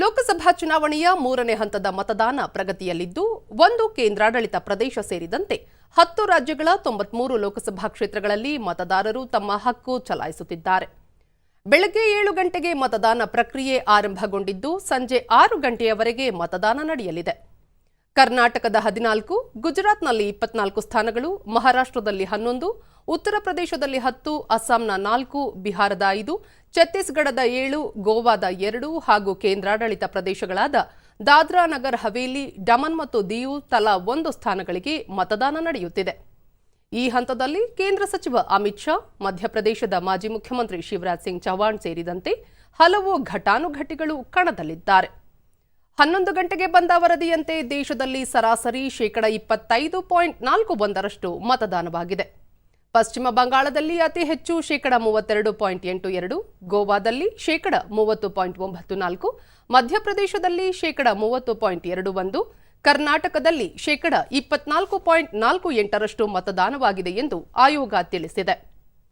ಲೋಕಸಭಾ ಚುನಾವಣೆಯ ಮೂರನೇ ಹಂತದ ಮತದಾನ ಪ್ರಗತಿಯಲ್ಲಿದ್ದು, ಒಂದು ಕೇಂದ್ರಾಡಳಿತ ಪ್ರದೇಶ ಸೇರಿದಂತೆ ಹತ್ತು ರಾಜ್ಯಗಳ ತೊಂಬತ್ಮೂರು ಲೋಕಸಭಾ ಕ್ಷೇತ್ರಗಳಲ್ಲಿ ಮತದಾರರು ತಮ್ಮ ಹಕ್ಕು ಚಲಾಯಿಸುತ್ತಿದ್ದಾರೆ. ಬೆಳಗ್ಗೆ ಏಳು ಗಂಟೆಗೆ ಮತದಾನ ಪ್ರಕ್ರಿಯೆ ಆರಂಭಗೊಂಡಿದ್ದು, ಸಂಜೆ ಆರು ಗಂಟೆಯವರೆಗೆ ಮತದಾನ ನಡೆಯಲಿದೆ. ಕರ್ನಾಟಕದ ಹದಿನಾಲ್ಕು, ಗುಜರಾತ್ನಲ್ಲಿ ಇಪ್ಪತ್ನಾಲ್ಕು ಸ್ಥಾನಗಳು, ಮಹಾರಾಷ್ಟ್ರದಲ್ಲಿ ಹನ್ನೊಂದು, ಉತ್ತರ ಪ್ರದೇಶದಲ್ಲಿ ಹತ್ತು, ಅಸ್ಸಾಂನ ನಾಲ್ಕು, ಬಿಹಾರದ ಐದು, ಛತ್ತೀಸ್ಗಢದ ಏಳು, ಗೋವಾದ ಎರಡು ಹಾಗೂ ಕೇಂದ್ರಾಡಳಿತ ಪ್ರದೇಶಗಳಾದ ದಾದ್ರಾ ನಗರ್, ಹವೇಲಿ, ಡಮನ್ ಮತ್ತು ದಿಯು ತಲಾ ಒಂದು ಸ್ಥಾನಗಳಿಗೆ ಮತದಾನ ನಡೆಯುತ್ತಿದೆ. ಈ ಹಂತದಲ್ಲಿ ಕೇಂದ್ರ ಸಚಿವ ಅಮಿತ್ ಶಾ, ಮಧ್ಯಪ್ರದೇಶದ ಮಾಜಿ ಮುಖ್ಯಮಂತ್ರಿ ಶಿವರಾಜ್ ಸಿಂಗ್ ಚೌಹಾಣ್ ಸೇರಿದಂತೆ ಹಲವು ಘಟಾನುಘಟಿಗಳು ಕಣದಲ್ಲಿದ್ದಾರೆ. ಹನ್ನೊಂದು ಗಂಟೆಗೆ ಬಂದ ವರದಿಯಂತೆ ದೇಶದಲ್ಲಿ ಸರಾಸರಿ ಶೇಕಡ ಇಪ್ಪತ್ತೈದು ಪಾಯಿಂಟ್ ನಾಲ್ಕು ಒಂದರಷ್ಟು ಮತದಾನವಾಗಿದೆ. ಪಶ್ಚಿಮ ಬಂಗಾಳದಲ್ಲಿ ಅತಿ ಹೆಚ್ಚು ಶೇಕಡ ಮೂವತ್ತೆರಡು ಪಾಯಿಂಟ್ ಎಂಟು ಎರಡು, ಗೋವಾದಲ್ಲಿ ಶೇಕಡ ಮೂವತ್ತು ಪಾಯಿಂಟ್ ಒಂಬತ್ತು ನಾಲ್ಕು, ಮಧ್ಯಪ್ರದೇಶದಲ್ಲಿ ಶೇಕಡ ಮೂವತ್ತು ಪಾಯಿಂಟ್ ಎರಡು ಒಂದು, ಕರ್ನಾಟಕದಲ್ಲಿ ಶೇಕಡ ಇಪ್ಪತ್ನಾಲ್ಕು ಪಾಯಿಂಟ್ ನಾಲ್ಕು ಎಂಟರಷ್ಟು ಮತದಾನವಾಗಿದೆ ಎಂದು ಆಯೋಗ ತಿಳಿಸಿದೆ.